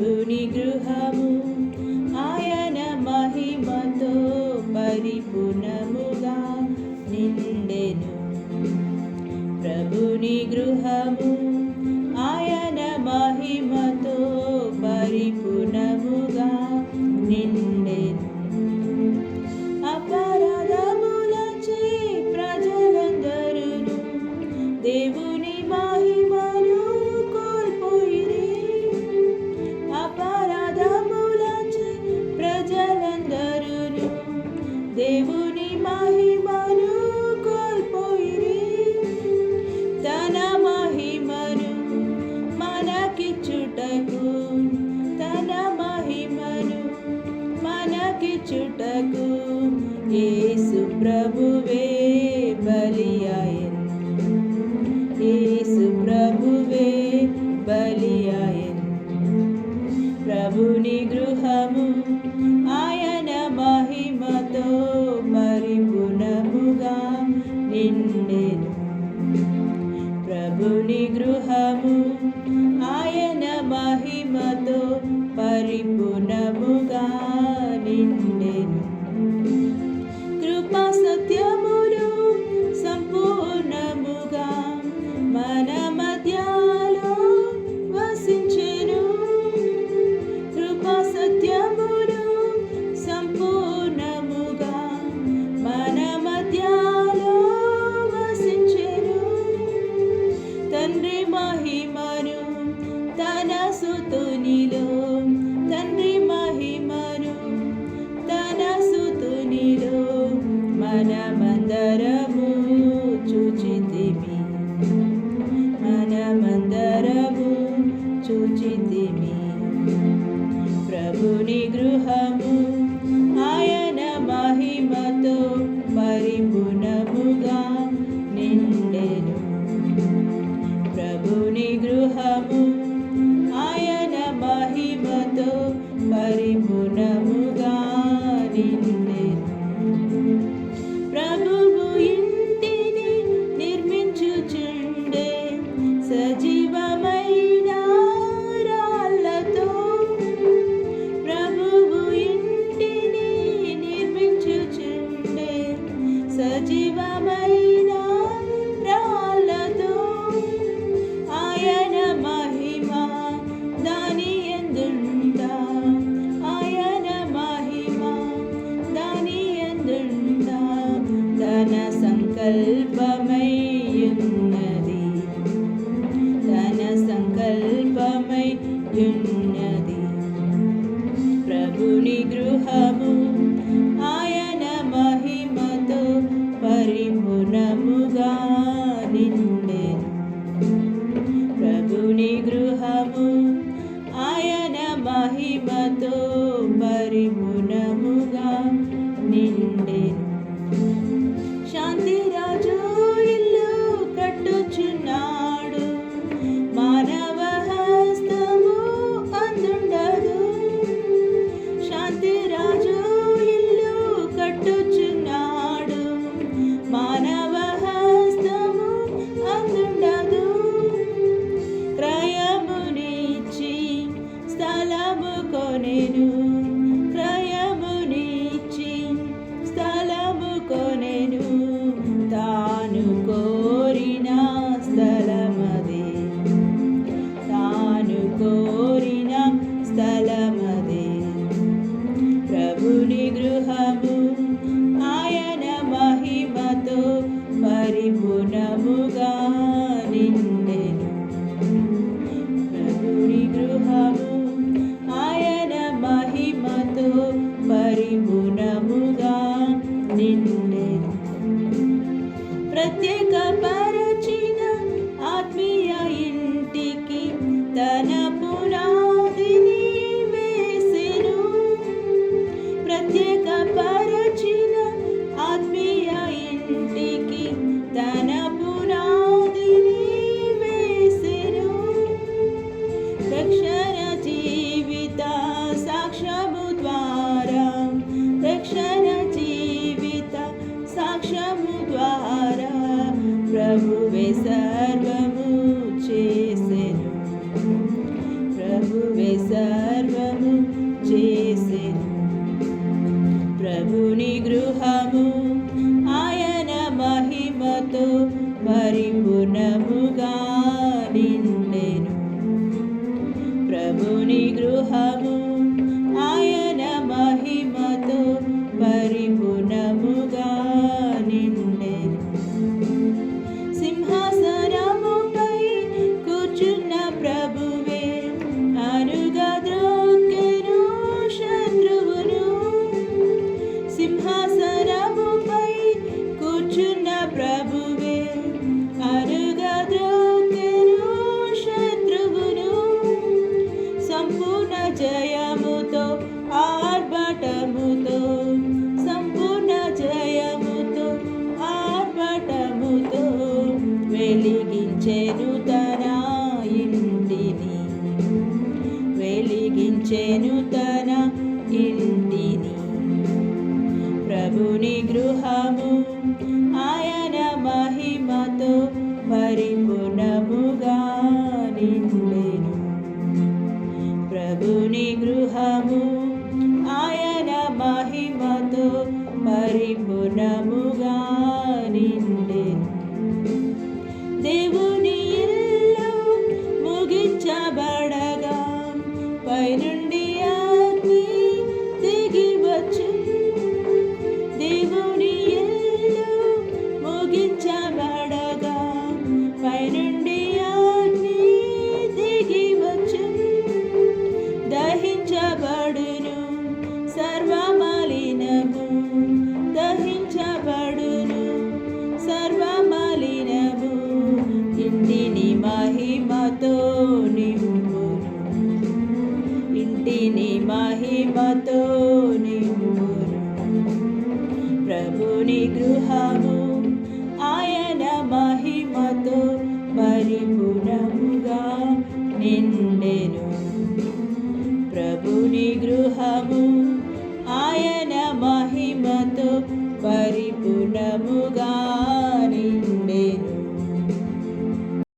ప్రభుని గృహము ఆయన మహిమతో పరిపూర్ణముగా నిండెను. ప్రభుని గృహము చేర్చుటకు యేసు ప్రభువే. রে মাহি கல்பமை గుణముగా నిన్నే ప్రత్యేక పరచిన ఆత్మీయ ఇంటికి తన పునాదిని వేసెను. ప్రత్యేక పరచిన ఆత్మీయ ఇంటికి తన జయముతో ఆర్భటముతో సంపూర్ణ జయముతో ఆర్భటముతో వెలిగించేను తన ఇంటిని వెలిగించేను సగుని గృహము ఆయన మహిమతో పరిపూర్ణము మహిమతో నింపును ప్రభుని గృహము ఆయన మహిమతో పరిపూర్ణముగా నిన్ను